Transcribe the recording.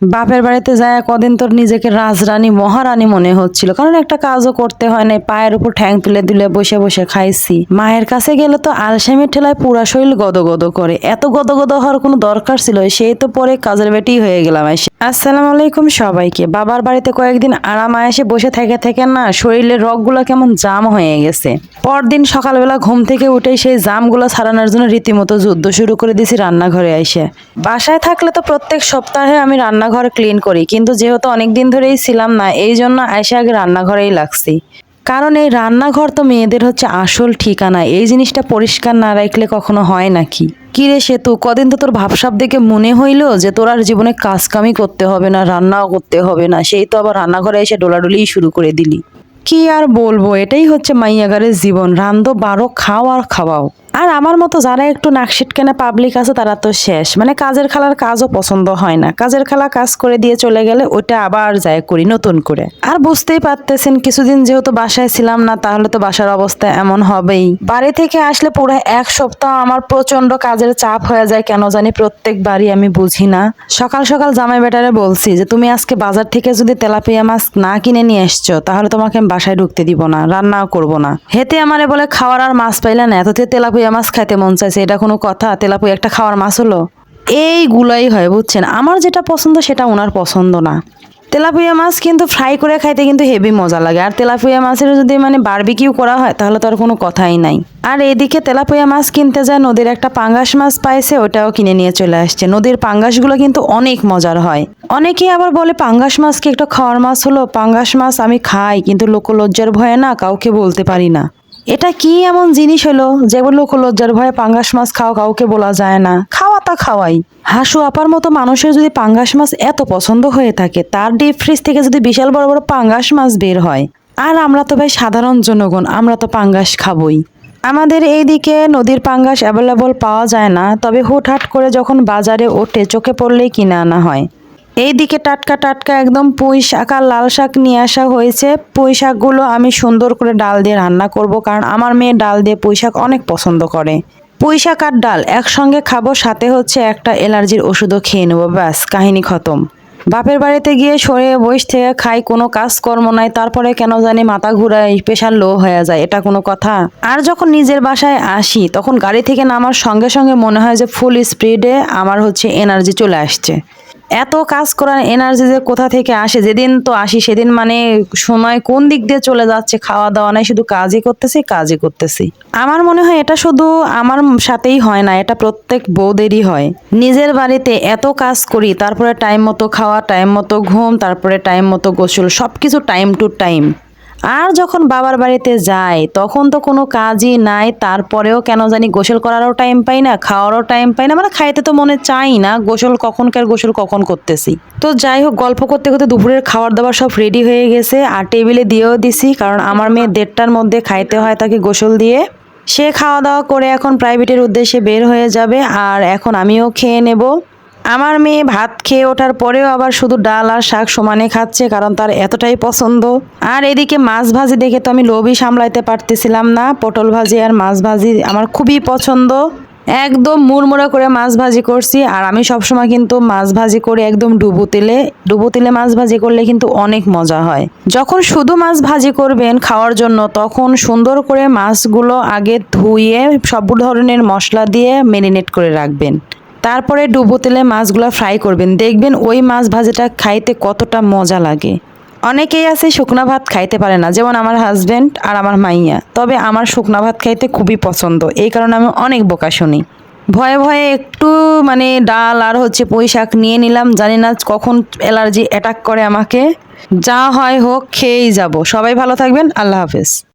বাপের বাড়িতে যায় কদিন তোর নিজেকে রাজরানী, মহারানী মনে হচ্ছিল। কারণ একটা কাজও করতে হয় না পায়ের উপর ঠ্যাং তুলে তুলে বসে বসে খাইছি। মায়ের কাছে গেলে তো আলসেমির ঠেলায় পুরা শরীর গদগদ করে। এত গদগদ হওয়ার কোনো দরকার ছিল? সেই তো পরে কাজের বেটি হয়ে গেলাম, এসে আসসালামু আলাইকুম সবাইকে। বাবার বাড়িতে কয়েকদিন আরাম এসে বসে থেকে থেকে না শরীরের রগগুলো কেমন জাম হয়ে গেছে। পরদিন সকালবেলা ঘুম থেকে উঠে সেই জামগুলো ছাড়ানোর জন্য রীতিমতো যুদ্ধ শুরু করে দিয়েছি রান্নাঘরে এসে বাসায় থাকলে তো প্রত্যেক সপ্তাহে আমি রান্নাঘর ক্লিন করি, কিন্তু যেহেতু অনেক দিন ধরেই ছিলাম না এই জন্য আয়সে আগে রান্নাঘরেই লাগছি। কারণ এই রান্নাঘর তো মেয়েদের হচ্ছে আসল ঠিকানা। এই জিনিসটা পরিষ্কার না রাখলে কখনো হয় নাকি? কিরে সেতু, কদিন তো তোর ভাবসাব দেখে মনে হইল যে তোর আর জীবনে কাজকামই করতে হবে না, রান্নাও করতে হবে না, সেই তো আবার রান্নাঘরে এসে ডোলাডুলিই শুরু করে দিলি। কি আর বলব, এটাই হচ্ছে মাইয়াগারের জীবন, রান্ধো বারো খাও আর খাওয়াও। আর আমার মতো যারা একটু নাকশিট কেনা পাবলিক আছে, তারা তো শেষ। মানে কাজের খালার কাজও পছন্দ হয় না। কাজের খালা কাজ করে দিয়ে চলে গেলে ওটা আবার যায় করি নতুন করে। আর বুঝতেই পারতেছেন, কিছুদিন যেহেতু বাসায় ছিলাম না, তাহলে তো বাসার অবস্থা এমন হবেই। বাড়ি থেকে আসলে পুরো এক সপ্তাহ আমার প্রচণ্ড কাজের চাপ হয়ে যায়, কেন জানি প্রত্যেকবারই আমি বুঝি না। সকাল সকাল জামাই বেটারে বলছি যে, তুমি আজকে বাজার থেকে যদি তেলাপিয়া মাছ না কিনে নিয়ে এসছো, তাহলে তোমাকে আমি বাসায় ঢুকতে দিব না, রান্নাও করব না। হেতে আমারে বলে, খাওয়ার আর মাছ পাইলে না, এততে তেলাপিয়া মাছ খাইতে মন চাইছে, এটা কোনো কথা? তেলাপিয়া একটা খাওয়ার মাছ হলো? এইগুলাই হয়, বুঝছেন? আমার যেটা পছন্দ, সেটা ওনার পছন্দ না। তেলাপিয়া মাছ কিন্তু ফ্রাই করে খাইতে কিন্তু হেভি মজা লাগে। আর তেলাপিয়া মাছের যদি মানে বারবিকিউ করা হয়, তাহলে তো আর কোনো কথাই নাই। আর এদিকে তেলাপিয়া মাছ কিনতে যায়, নদীর একটা পাঙ্গাস মাছ পাইছে, ওটাও কিনে নিয়ে চলে আসছে। নদীর পাঙ্গাসগুলো কিন্তু অনেক মজার হয়। অনেকেই আবার বলে, পাঙ্গাস মাছ কি একটা খাওয়ার মাছ হলো? পাঙ্গাস মাছ আমি খাই, কিন্তু লোকলজ্জার ভয়ে না, কাউকে বলতে পারি না। এটা কি এমন জিনিস হলো? যেগুলো লোকলজ্জার ভয়ে পাঙ্গাস মাছ খাও, কাউকে বলা যায় না। খাওয়া তা খাওয়াই। হাসু আপার মতো মানুষের যদি পাঙ্গাস মাছ এত পছন্দ হয়ে থাকে, তার ডিপ ফ্রিজ থেকে যদি বিশাল বড় বড় পাঙ্গাস মাছ বের হয়। আর আমরা তো ভাই সাধারণ জনগণ, আমরা তো পাঙ্গাস খাবই। আমাদের এইদিকে নদীর পাঙ্গাস অ্যাভেলেবল পাওয়া যায় না, তবে হুটহাট করে যখন বাজারে ওঠে, চোখে পড়লেই কিনে আনা হয়। এইদিকে টাটকা টাটকা একদম পুঁই শাক আর লাল শাক নিয়ে আসা হয়েছে। পুঁই শাকগুলো আমি সুন্দর করে ডাল দিয়ে রান্না করব কারণ আমার মেয়ে ডাল দিয়ে পুঁই শাক অনেক পছন্দ করে। পুঁই শাক আর ডাল একসঙ্গে খাব, সাথে হচ্ছে একটা অ্যালার্জির ওষুধও খেয়ে নেব, ব্যাস, কাহিনী খতম। বাপের বাড়িতে গিয়ে সরে বসে থেকে খাই, কোনো কাজকর্ম নাই, তারপরে কেন জানি মাথা ঘুরায় প্রেশার লো হয়ে যায়, এটা কোনো কথা? আর যখন নিজের বাসায় আসি, তখন গাড়ি থেকে নামার সঙ্গে সঙ্গে মনে হয় যে ফুল স্পিডে আমার হচ্ছে এনার্জি চলে আসছে। এত কাজ করার এনার্জি যে কোথা থেকে আসে? যেদিন তো আসি, সেদিন মানে সময় কোন দিক দিয়ে চলে যাচ্ছে? খাওয়া দাওয়া নাই, শুধু কাজই করতেছি কাজই করতেছি। আমার মনে হয় এটা শুধু আমার সাথেই হয় না, এটা প্রত্যেক বৌদেরই হয়। নিজের বাড়িতে এত কাজ করি, তারপরে টাইম মতো খাওয়া টাইম মতো ঘুম, তারপরে টাইম মতো গোসল সব কিছু টাইম টু টাইম আর যখন বাবার বাড়িতে যাই তখন তো কোনো কাজই নাই, তারপরেও কেন জানি গোসল করারও টাইম পাই না, খাওয়ারও টাইম পাই না মানে খাইতে তো মনে চাই না, গোসল কখনকার গোসল কখন করতেছি। তো যাই হোক, গল্প করতে করতে দুপুরের খাবার দাবার সব রেডি হয়ে গেছে, আর টেবিলে দিয়েও দিছি, কারণ আমার মেয়ে দেড়টার মধ্যে খাইতে হয় তাকে গোসল দিয়ে। সে খাওয়া দাওয়া করে এখন প্রাইভেটের উদ্দেশ্যে বের হয়ে যাবে, আর এখন আমিও খেয়ে নেব। আমার মেয়ে ভাত খেয়ে ওঠার পরেও আবার শুধু ডাল আর শাক সমানে খাচ্ছে কারণ তার এতটাই পছন্দ। আর এদিকে মাছ ভাজি দেখে তো আমি লোভই সামলাইতে পারতেছিলাম না। পটল ভাজি আর মাছ ভাজি আমার খুবই পছন্দ। একদম মুড়মুড়া করে মাছ ভাজি করছি আর আমি সবসময় কিন্তু মাছ ভাজি করে একদম ডুবো তেলে। ডুবো তেলে মাছ ভাজি করলে কিন্তু অনেক মজা হয়। যখন শুধু মাছ ভাজি করবেন খাওয়ার জন্য তখন সুন্দর করে মাছগুলো আগে ধুয়ে সব ধরনের মশলা দিয়ে ম্যারিনেট করে রাখবেন। তারপরে ডুবো তেলে মাছগুলো ফ্রাই করবেন। দেখবেন ওই মাছ ভাজিটা খাইতে কতটা মজা লাগে। অনেকেই আছে শুকনা ভাত খাইতে পারে না, যেমন আমার হাজবেন্ড আর আমার মাইয়া। তবে আমার শুকনা ভাত খাইতে খুবই পছন্দ, এই কারণে আমি অনেক বোকা শুনি। ভয়ে ভয়ে একটু মানে ডাল আর হচ্ছে পুঁই শাক নিয়ে নিলাম, জানি না কখন অ্যালার্জি অ্যাটাক করে আমাকে। যা হয় হোক, খেয়েই যাব। সবাই ভালো থাকবেন, আল্লাহ হাফেজ।